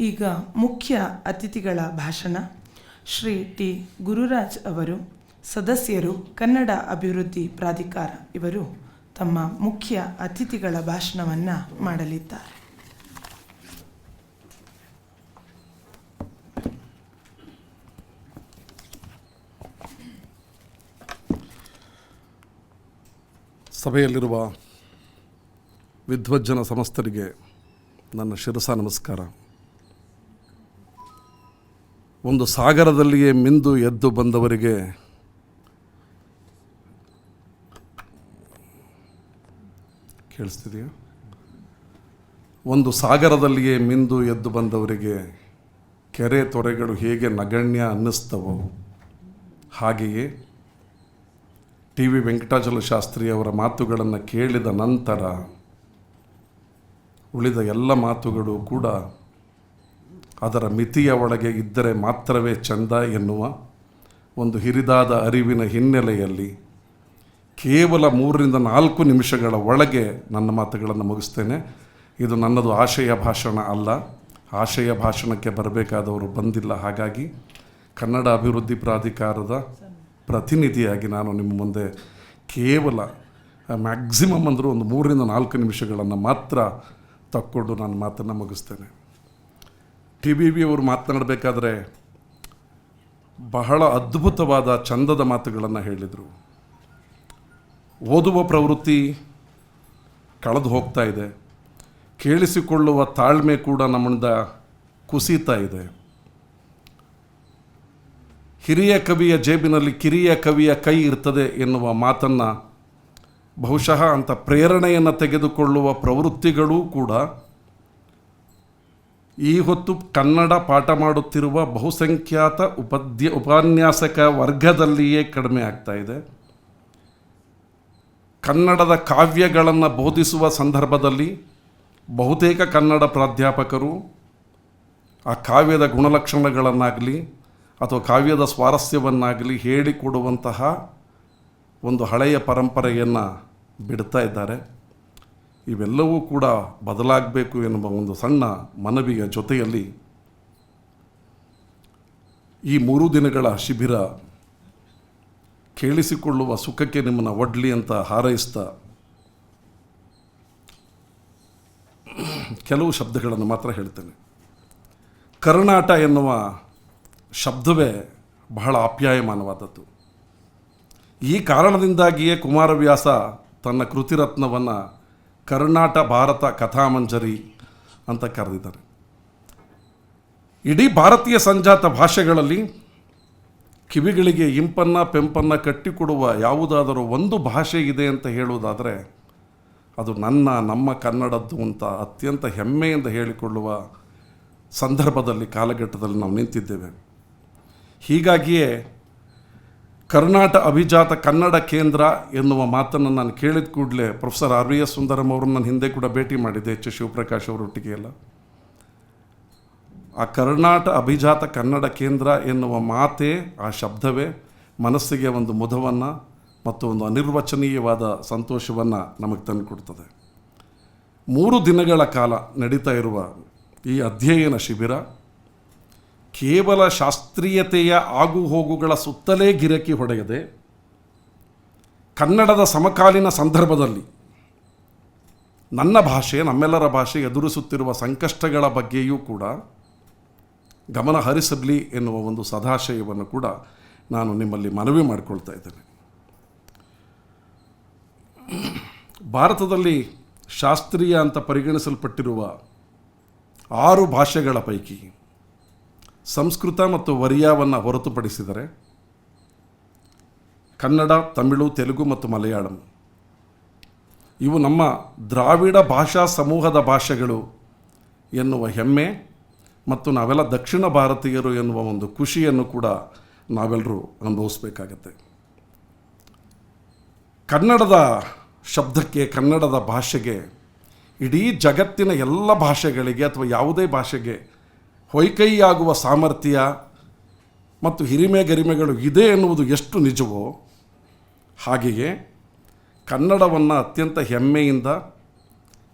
ಈಗ ಮುಖ್ಯ ಅತಿಥಿಗಳ ಭಾಷಣ. ಶ್ರೀ ಟಿ. ಗುರುರಾಜ್ ಅವರು, ಸದಸ್ಯರು, ಕನ್ನಡ ಅಭಿವೃದ್ಧಿ ಪ್ರಾಧಿಕಾರ ಇವರು ತಮ್ಮ ಮುಖ್ಯ ಅತಿಥಿಗಳ ಭಾಷಣವನ್ನು ಮಾಡಲಿದ್ದಾರೆ. ಸಭೆಯಲ್ಲಿರುವ ವಿದ್ವಜ್ಜನ ಸಮಸ್ತರಿಗೆ ನನ್ನ ಶಿರಸ ನಮಸ್ಕಾರ. ಒಂದು ಸಾಗರದಲ್ಲಿಯೇ ಮಿಂದು ಎದ್ದು ಬಂದವರಿಗೆ ಕೇಳಿಸ್ತಿದೆಯಾ? ಒಂದು ಸಾಗರದಲ್ಲಿಯೇ ಮಿಂದು ಎದ್ದು ಬಂದವರಿಗೆ ಕೆರೆ ತೊರೆಗಳು ಹೇಗೆ ನಗಣ್ಯ ಅನ್ನಿಸ್ತವೋ ಹಾಗೆಯೇ ಟಿ ವಿ ವೆಂಕಟಾಚಲ ಶಾಸ್ತ್ರಿಯವರ ಮಾತುಗಳನ್ನು ಕೇಳಿದ ನಂತರ ಉಳಿದ ಎಲ್ಲ ಮಾತುಗಳು ಕೂಡ ಅದರ ಮಿತಿಯ ಒಳಗೆ ಇದ್ದರೆ ಮಾತ್ರವೇ ಚಂದ ಎನ್ನುವ ಒಂದು ಹಿರಿದಾದ ಅರಿವಿನ ಹಿನ್ನೆಲೆಯಲ್ಲಿ ಕೇವಲ ಮೂರರಿಂದ ನಾಲ್ಕು ನಿಮಿಷಗಳ ಒಳಗೆ ನನ್ನ ಮಾತುಗಳನ್ನು ಮುಗಿಸ್ತೇನೆ. ಇದು ನನ್ನದು ಆಶಯ ಭಾಷಣ ಅಲ್ಲ. ಆಶಯ ಭಾಷಣಕ್ಕೆ ಬರಬೇಕಾದವರು ಬಂದಿಲ್ಲ. ಹಾಗಾಗಿ ಕನ್ನಡ ಅಭಿವೃದ್ಧಿ ಪ್ರಾಧಿಕಾರದ ಪ್ರತಿನಿಧಿಯಾಗಿ ನಾನು ನಿಮ್ಮ ಮುಂದೆ ಕೇವಲ ಮ್ಯಾಕ್ಸಿಮಮ್ ಅಂದರೂ ಒಂದು ಮೂರರಿಂದ ನಾಲ್ಕು ನಿಮಿಷಗಳನ್ನು ಮಾತ್ರ ತಕ್ಕೊಂಡು ನಾನು ಮಾತನ್ನು ಮುಗಿಸ್ತೇನೆ. ಟಿ ಬಿ ಬಿ ಅವರು ಮಾತನಾಡಬೇಕಾದ್ರೆ ಬಹಳ ಅದ್ಭುತವಾದ ಚಂದದ ಮಾತುಗಳನ್ನು ಹೇಳಿದರು. ಓದುವ ಪ್ರವೃತ್ತಿ ಕಳೆದು ಹೋಗ್ತಾ ಇದೆ. ಕೇಳಿಸಿಕೊಳ್ಳುವ ತಾಳ್ಮೆ ಕೂಡ ನಮ್ಮಿಂದ ಕುಸಿತಾ ಇದೆ. ಹಿರಿಯ ಕವಿಯ ಜೇಬಿನಲ್ಲಿ ಕಿರಿಯ ಕವಿಯ ಕೈ ಇರ್ತದೆ ಎನ್ನುವ ಮಾತನ್ನು ಬಹುಶಃ ಅಂಥ ಪ್ರೇರಣೆಯನ್ನು ತೆಗೆದುಕೊಳ್ಳುವ ಪ್ರವೃತ್ತಿಗಳೂ ಕೂಡ ಈ ಹೊತ್ತು ಕನ್ನಡ ಪಾಠ ಮಾಡುತ್ತಿರುವ ಬಹುಸಂಖ್ಯಾತ ಉಪದ್ಯ ಉಪನ್ಯಾಸಕ ವರ್ಗದಲ್ಲಿಯೇ ಕಡಿಮೆ ಆಗ್ತಾ ಇದೆ. ಕನ್ನಡದ ಕಾವ್ಯಗಳನ್ನು ಬೋಧಿಸುವ ಸಂದರ್ಭದಲ್ಲಿ ಬಹುತೇಕ ಕನ್ನಡ ಪ್ರಾಧ್ಯಾಪಕರು ಆ ಕಾವ್ಯದ ಗುಣಲಕ್ಷಣಗಳನ್ನಾಗಲಿ ಅಥವಾ ಕಾವ್ಯದ ಸ್ವಾರಸ್ಯವನ್ನಾಗಲಿ ಹೇಳಿಕೊಡುವಂತಹ ಒಂದು ಹಳೆಯ ಪರಂಪರೆಯನ್ನು ಬಿಡ್ತಾ ಇದ್ದಾರೆ. ಇವೆಲ್ಲವೂ ಕೂಡ ಬದಲಾಗಬೇಕು ಎನ್ನುವ ಒಂದು ಸಣ್ಣ ಮನವಿಯ ಜೊತೆಯಲ್ಲಿ ಈ ಮೂರು ದಿನಗಳ ಶಿಬಿರ ಕೇಳಿಸಿಕೊಳ್ಳುವ ಸುಖಕ್ಕೆ ನಿಮ್ಮನ್ನು ಒಡ್ಲಿ ಅಂತ ಹಾರೈಸ್ತಾ ಕೆಲವು ಶಬ್ದಗಳನ್ನು ಮಾತ್ರ ಹೇಳ್ತೇನೆ. ಕರ್ನಾಟ ಎನ್ನುವ ಶಬ್ದವೇ ಬಹಳ ಆಪ್ಯಾಯಮಾನವಾದದ್ದು. ಈ ಕಾರಣದಿಂದಾಗಿಯೇ ಕುಮಾರವ್ಯಾಸ ತನ್ನ ಕೃತಿರತ್ನವನ್ನು ಕರ್ನಾಟ ಭಾರತ ಕಥಾಮಂಜರಿ ಅಂತ ಕರೆದಿದ್ದಾರೆ. ಇಡೀ ಭಾರತೀಯ ಸಂಜಾತ ಭಾಷೆಗಳಲ್ಲಿ ಕಿವಿಗಳಿಗೆ ಇಂಪನ್ನು ಪೆಂಪನ್ನು ಕಟ್ಟಿಕೊಡುವ ಯಾವುದಾದರೂ ಒಂದು ಭಾಷೆ ಇದೆ ಅಂತ ಹೇಳುವುದಾದರೆ ಅದು ನನ್ನ, ನಮ್ಮ ಕನ್ನಡದ್ದು ಅಂತ ಅತ್ಯಂತ ಹೆಮ್ಮೆಯಿಂದ ಹೇಳಿಕೊಳ್ಳುವ ಸಂದರ್ಭದಲ್ಲಿ, ಕಾಲಘಟ್ಟದಲ್ಲಿ ನಾವು ನಿಂತಿದ್ದೇವೆ. ಹೀಗಾಗಿಯೇ ಕರ್ನಾಟ ಅಭಿಜಾತ ಕನ್ನಡ ಕೇಂದ್ರ ಎನ್ನುವ ಮಾತನ್ನು ನಾನು ಕೇಳಿದ ಕೂಡಲೇ professor R V S Sundaram ಅವರು ನಾನು ಹಿಂದೆ ಕೂಡ ಭೇಟಿ ಮಾಡಿದ್ದೆ ಎಚ್ ಶಿವಪ್ರಕಾಶ್ ಅವರೊಟ್ಟಿಗೆ ಎಲ್ಲ ಆ ಕರ್ನಾಟ ಅಭಿಜಾತ ಕನ್ನಡ ಕೇಂದ್ರ ಎನ್ನುವ ಮಾತೇ, ಆ ಶಬ್ದವೇ ಮನಸ್ಸಿಗೆ ಒಂದು ಮುದವನ್ನು ಮತ್ತು ಒಂದು ಅನಿರ್ವಚನೀಯವಾದ ಸಂತೋಷವನ್ನು ನಮಗೆ ತಂದುಕೊಡ್ತದೆ ಮೂರು ದಿನಗಳ ಕಾಲ ನಡೀತಾ ಇರುವ ಈ ಅಧ್ಯಯನ ಶಿಬಿರ ಕೇವಲ ಶಾಸ್ತ್ರೀಯತೆಯ ಆಗುಹೋಗುಗಳ ಸುತ್ತಲೇ ಗಿರಕಿ ಹೊಡೆಯದೆ ಕನ್ನಡದ ಸಮಕಾಲೀನ ಸಂದರ್ಭದಲ್ಲಿ ನನ್ನ ಭಾಷೆ, ನಮ್ಮೆಲ್ಲರ ಭಾಷೆ ಎದುರಿಸುತ್ತಿರುವ ಸಂಕಷ್ಟಗಳ ಬಗ್ಗೆಯೂ ಕೂಡ ಗಮನ ಹರಿಸಲಿ ಎನ್ನುವ ಒಂದು ಸದಾಶಯವನ್ನು ಕೂಡ ನಾನು ನಿಮ್ಮಲ್ಲಿ ಮನವಿ ಮಾಡಿಕೊಳ್ತಾ ಇದ್ದೇನೆ. ಭಾರತದಲ್ಲಿ ಶಾಸ್ತ್ರೀಯ ಅಂತ ಪರಿಗಣಿಸಲ್ಪಟ್ಟಿರುವ ಆರು ಭಾಷೆಗಳ ಪೈಕಿ ಸಂಸ್ಕೃತ ಮತ್ತು ಒರಿಯಾವನ್ನು ಹೊರತುಪಡಿಸಿದರೆ ಕನ್ನಡ, ತಮಿಳು, ತೆಲುಗು ಮತ್ತು ಮಲಯಾಳಂ. ಇವು ನಮ್ಮ ದ್ರಾವಿಡ ಭಾಷಾ ಸಮೂಹದ ಭಾಷೆಗಳು ಎನ್ನುವ ಹೆಮ್ಮೆ ಮತ್ತು ನಾವೆಲ್ಲ ದಕ್ಷಿಣ ಭಾರತೀಯರು ಎನ್ನುವ ಒಂದು ಖುಷಿಯನ್ನು ಕೂಡ ನಾವೆಲ್ಲರೂ ಅನುಭವಿಸ್ಬೇಕಾಗತ್ತೆ. ಕನ್ನಡದ ಶಬ್ದಕ್ಕೆ, ಕನ್ನಡದ ಭಾಷೆಗೆ, ಇಡೀ ಜಗತ್ತಿನ ಎಲ್ಲ ಭಾಷೆಗಳಿಗೆ ಅಥವಾ ಯಾವುದೇ ಭಾಷೆಗೆ ಹೊಯ್ಕೈಯಾಗುವ ಸಾಮರ್ಥ್ಯ ಮತ್ತು ಹಿರಿಮೆ ಗರಿಮೆಗಳು ಇದೆ ಎನ್ನುವುದು ಎಷ್ಟು ನಿಜವೋ ಹಾಗೆಯೇ ಕನ್ನಡವನ್ನು ಅತ್ಯಂತ ಹೆಮ್ಮೆಯಿಂದ,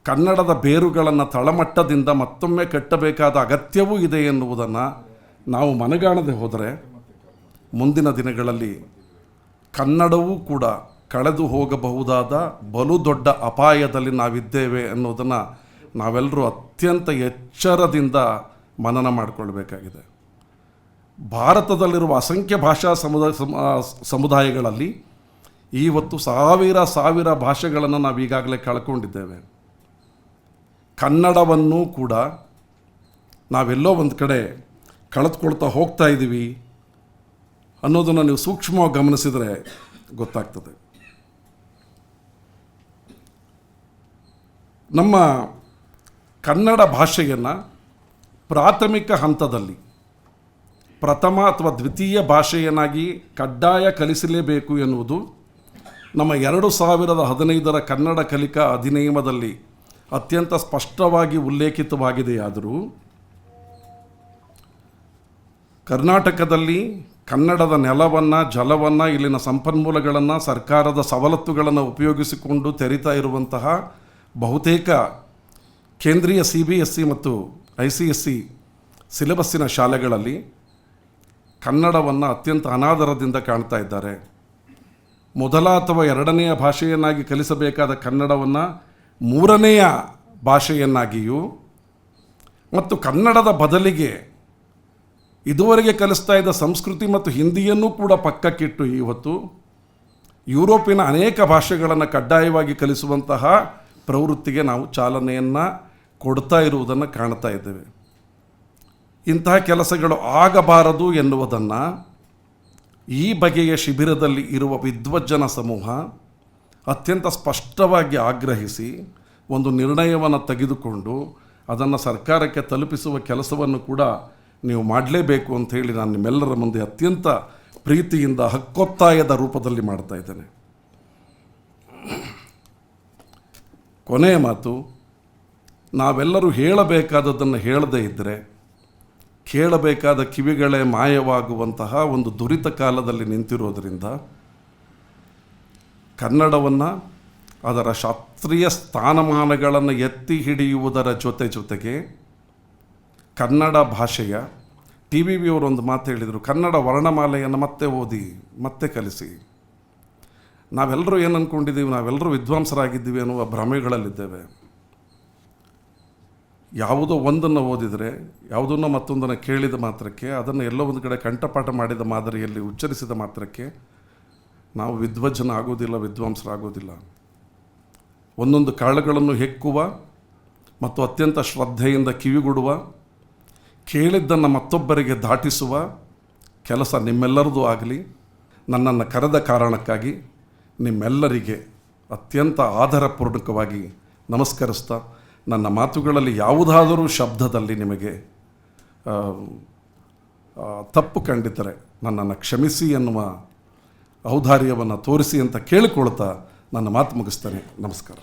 ಕನ್ನಡದ ಬೇರುಗಳನ್ನು ತಳಮಟ್ಟದಿಂದ ಮತ್ತೊಮ್ಮೆ ಕಟ್ಟಬೇಕಾದ ಅಗತ್ಯವೂ ಇದೆ ಎನ್ನುವುದನ್ನು ನಾವು ಮನಗಾಣದೆ ಹೋದರೆ ಮುಂದಿನ ದಿನಗಳಲ್ಲಿ ಕನ್ನಡವೂ ಕೂಡ ಕಳೆದು ಹೋಗಬಹುದಾದ ಬಲು ದೊಡ್ಡ ಅಪಾಯದಲ್ಲಿ ನಾವಿದ್ದೇವೆ ಅನ್ನೋದನ್ನು ನಾವೆಲ್ಲರೂ ಅತ್ಯಂತ ಎಚ್ಚರದಿಂದ ಮನನ ಮಾಡಿಕೊಳ್ಬೇಕಾಗಿದೆ. ಭಾರತದಲ್ಲಿರುವ ಅಸಂಖ್ಯ ಭಾಷಾ ಸಮುದಾಯ ಸಮುದಾಯಗಳಲ್ಲಿ ಇವತ್ತು ಸಾವಿರ ಸಾವಿರ ಭಾಷೆಗಳನ್ನು ನಾವು ಈಗಾಗಲೇ ಕಳ್ಕೊಂಡಿದ್ದೇವೆ. ಕನ್ನಡವನ್ನು ಕೂಡ ನಾವೆಲ್ಲೋ ಒಂದು ಕಡೆ ಕಳೆದುಕೊಳ್ತಾ ಹೋಗ್ತಾ ಇದ್ದೀವಿ ಅನ್ನೋದನ್ನು ನೀವು ಸೂಕ್ಷ್ಮವಾಗಿ ಗಮನಿಸಿದರೆ ಗೊತ್ತಾಗ್ತದೆ. ನಮ್ಮ ಕನ್ನಡ ಭಾಷೆಯನ್ನು ಪ್ರಾಥಮಿಕ ಹಂತದಲ್ಲಿ ಪ್ರಥಮ ಅಥವಾ ದ್ವಿತೀಯ ಭಾಷೆಯನ್ನಾಗಿ ಕಡ್ಡಾಯ ಕಲಿಸಲೇಬೇಕು ಎನ್ನುವುದು ನಮ್ಮ ಎರಡು ಸಾವಿರದ ಹದಿನೈದರ ಕನ್ನಡ ಕಲಿಕಾ ಅಧಿನಿಯಮದಲ್ಲಿ ಅತ್ಯಂತ ಸ್ಪಷ್ಟವಾಗಿ ಉಲ್ಲೇಖಿತವಾಗಿದೆಯಾದರೂ ಕರ್ನಾಟಕದಲ್ಲಿ ಕನ್ನಡದ ನೆಲವನ್ನು, ಜಲವನ್ನು, ಇಲ್ಲಿನ ಸಂಪನ್ಮೂಲಗಳನ್ನು, ಸರ್ಕಾರದ ಸವಲತ್ತುಗಳನ್ನು ಉಪಯೋಗಿಸಿಕೊಂಡು ತೆರಿತಾ ಇರುವಂತಹ ಬಹುತೇಕ ಕೇಂದ್ರೀಯ ಸಿ ಬಿ ಎಸ್ ಸಿ ಮತ್ತು ಐ ಸಿ ಎಸ್ ಸಿ ಸಿಲೆಬಸ್ಸಿನ ಶಾಲೆಗಳಲ್ಲಿ ಕನ್ನಡವನ್ನು ಅತ್ಯಂತ ಅನಾದರದಿಂದ ಕಾಣ್ತಾ ಇದ್ದಾರೆ. ಮೊದಲ ಅಥವಾ ಎರಡನೆಯ ಭಾಷೆಯನ್ನಾಗಿ ಕಲಿಸಬೇಕಾದ ಕನ್ನಡವನ್ನು ಮೂರನೆಯ ಭಾಷೆಯನ್ನಾಗಿಯೂ ಮತ್ತು ಕನ್ನಡದ ಬದಲಿಗೆ ಇದುವರೆಗೆ ಕಲಿಸ್ತಾ ಇದ್ದ ಸಂಸ್ಕೃತಿ ಮತ್ತು ಹಿಂದಿಯನ್ನೂ ಕೂಡ ಪಕ್ಕಕ್ಕಿಟ್ಟು ಇವತ್ತು ಯುರೋಪಿನ ಅನೇಕ ಭಾಷೆಗಳನ್ನು ಕಡ್ಡಾಯವಾಗಿ ಕಲಿಸುವಂತಹ ಪ್ರವೃತ್ತಿಗೆ ನಾವು ಚಾಲನೆಯನ್ನು ಕೊಡ್ತಾ ಇರುವುದನ್ನು ಕಾಣ್ತಾ ಇದ್ದೇವೆ. ಇಂತಹ ಕೆಲಸಗಳು ಆಗಬಾರದು ಎನ್ನುವುದನ್ನು ಈ ಬಗೆಯ ಶಿಬಿರದಲ್ಲಿ ಇರುವ ವಿದ್ವಜ್ಜನ ಸಮೂಹ ಅತ್ಯಂತ ಸ್ಪಷ್ಟವಾಗಿ ಆಗ್ರಹಿಸಿ ಒಂದು ನಿರ್ಣಯವನ್ನು ತೆಗೆದುಕೊಂಡು ಅದನ್ನು ಸರ್ಕಾರಕ್ಕೆ ತಲುಪಿಸುವ ಕೆಲಸವನ್ನು ಕೂಡ ನೀವು ಮಾಡಲೇಬೇಕು ಅಂತ ಹೇಳಿ ನಾನು ನಿಮ್ಮೆಲ್ಲರ ಮುಂದೆ ಅತ್ಯಂತ ಪ್ರೀತಿಯಿಂದ ಹಕ್ಕೊತ್ತಾಯದ ರೂಪದಲ್ಲಿ ಮಾಡ್ತಾ ಇದ್ದೇನೆ. ಕೊನೆಯ ಮಾತು ನಾವೆಲ್ಲರೂ ಹೇಳಬೇಕಾದದ್ದನ್ನು ಹೇಳದೇ ಇದ್ದರೆ, ಕೇಳಬೇಕಾದ ಕಿವಿಗಳೇ ಮಾಯವಾಗುವಂತಹ ಒಂದು ದುರಿತ ಕಾಲದಲ್ಲಿ ನಿಂತಿರೋದರಿಂದ ಕನ್ನಡವನ್ನು, ಅದರ ಶಾಸ್ತ್ರೀಯ ಸ್ಥಾನಮಾನಗಳನ್ನು ಎತ್ತಿ ಹಿಡಿಯುವುದರ ಜೊತೆ ಜೊತೆಗೆ ಕನ್ನಡ ಭಾಷೆಯ ಟಿ ವಿ ಒಂದು ಮಾತು ಹೇಳಿದರು, ಕನ್ನಡ ವರ್ಣಮಾಲೆಯನ್ನು ಮತ್ತೆ ಓದಿ, ಮತ್ತೆ ಕಲಿಸಿ. ನಾವೆಲ್ಲರೂ ಏನು ಅಂದ್ಕೊಂಡಿದ್ದೀವಿ ನಾವೆಲ್ಲರೂ ವಿದ್ವಾಂಸರಾಗಿದ್ದೀವಿ ಅನ್ನುವ ಭ್ರಮೆಗಳಲ್ಲಿದ್ದೇವೆ. ಯಾವುದೋ ಒಂದನ್ನು ಓದಿದರೆ, ಯಾವುದನ್ನು ಮತ್ತೊಂದನ್ನು ಕೇಳಿದ ಮಾತ್ರಕ್ಕೆ, ಅದನ್ನು ಎಲ್ಲೋ ಒಂದು ಕಡೆ ಕಂಠಪಾಠ ಮಾಡಿದ ಮಾದರಿಯಲ್ಲಿ ಉಚ್ಚರಿಸಿದ ಮಾತ್ರಕ್ಕೆ ನಾವು ವಿದ್ವಜ್ಜನ ಆಗೋದಿಲ್ಲ, ವಿದ್ವಾಂಸರಾಗೋದಿಲ್ಲ. ಒಂದೊಂದು ಕಾಳುಗಳನ್ನು ಹೆಕ್ಕುವ ಮತ್ತು ಅತ್ಯಂತ ಶ್ರದ್ಧೆಯಿಂದ ಕಿವಿಗೊಡುವ, ಕೇಳಿದ್ದನ್ನು ಮತ್ತೊಬ್ಬರಿಗೆ ದಾಟಿಸುವ ಕೆಲಸ ನಿಮ್ಮೆಲ್ಲರದು ಆಗಲಿ. ನನ್ನನ್ನು ಕರೆದ ಕಾರಣಕ್ಕಾಗಿ ನಿಮ್ಮೆಲ್ಲರಿಗೆ ಅತ್ಯಂತ ಆಧಾರಪೂರ್ಣಕವಾಗಿ ನಮಸ್ಕರಿಸ್ತಾ ನನ್ನ ಮಾತುಗಳಲ್ಲಿ ಯಾವುದಾದರೂ ಶಬ್ದದಲ್ಲಿ ನಿಮಗೆ ತಪ್ಪು ಕಂಡಿದ್ದರೆ ನನ್ನನ್ನು ಕ್ಷಮಿಸಿ ಎನ್ನುವ ಔದಾರ್ಯವನ್ನು ತೋರಿಸಿ ಅಂತ ಕೇಳಿಕೊಳ್ತಾ ನನ್ನ ಮಾತು ಮುಗಿಸ್ತೇನೆ. ನಮಸ್ಕಾರ.